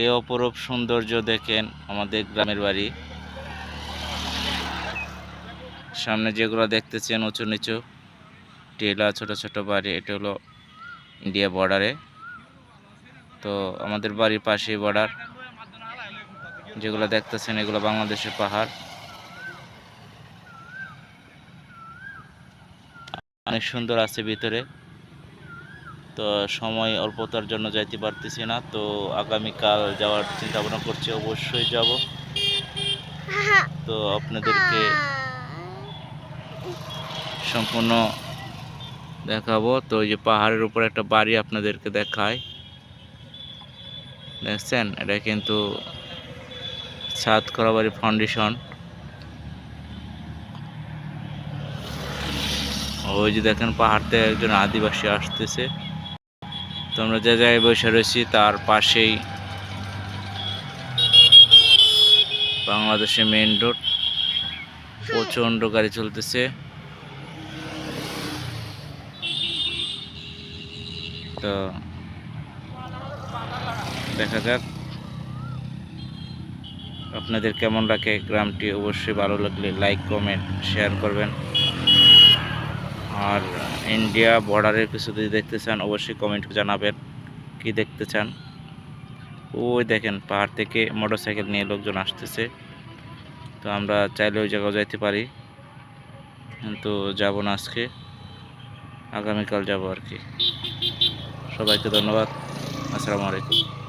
এই অপরূপ সৌন্দর্য দেখেন আমাদের গ্রামের বাড়ি। সামনে যেগুলো দেখতেছেন উঁচু নিচু, টেলা, ছোট ছোট বাড়ি, এটা হলো ইন্ডিয়া বর্ডারে তো আমাদের বাড়ির পাশেই বর্ডার যেগুলো দেখতেছেন, এগুলো বাংলাদেশের পাহাড়। অনেক সুন্দর আছে ভিতরে। তো সময় অল্পতার জন্য যাইতে পারতেছি না, তো আগামীকাল যাওয়ার চিন্তা ভাবনা করছি, অবশ্যই যাব। তো আপনাদেরকে সম্পূর্ণ দেখাবো। তো ওই যে পাহাড়ের উপর একটা বাড়ি আপনাদেরকে দেখায় দেখছেন? এটা কিন্তু ছাদ করা বাড়ি ফাউন্ডেশন। ওই যে দেখেন পাহাড় থেকে একজন আদিবাসী আসতেছে। তো আমরা যে জায়গায় বসে রয়েছি, তার পাশেই বাংলাদেশের মেইন রোড প্রচণ্ড গাড়ি চলতেছে। তো দেখা যাক। আপনাদের কেমন লাগে? গ্রামটি অবশ্যই ভালো লাগলে লাইক কমেন্ট শেয়ার করবেন। আর ইন্ডিয়া বর্ডারের কিছু যদি দেখতে চান, অবশ্যই কমেন্ট জানাবেন। কি দেখতে চান? ওই দেখেন, পাহাড় থেকে মোটরসাইকেল নিয়ে লোকজন আসতেছে। তো আমরা চাইলে ওই জায়গাও যাইতে পারি। কিন্তু যাব না আজকে। আগামীকাল যাব আর কি। সবাইকে ধন্যবাদ। আসসালামু আলাইকুম।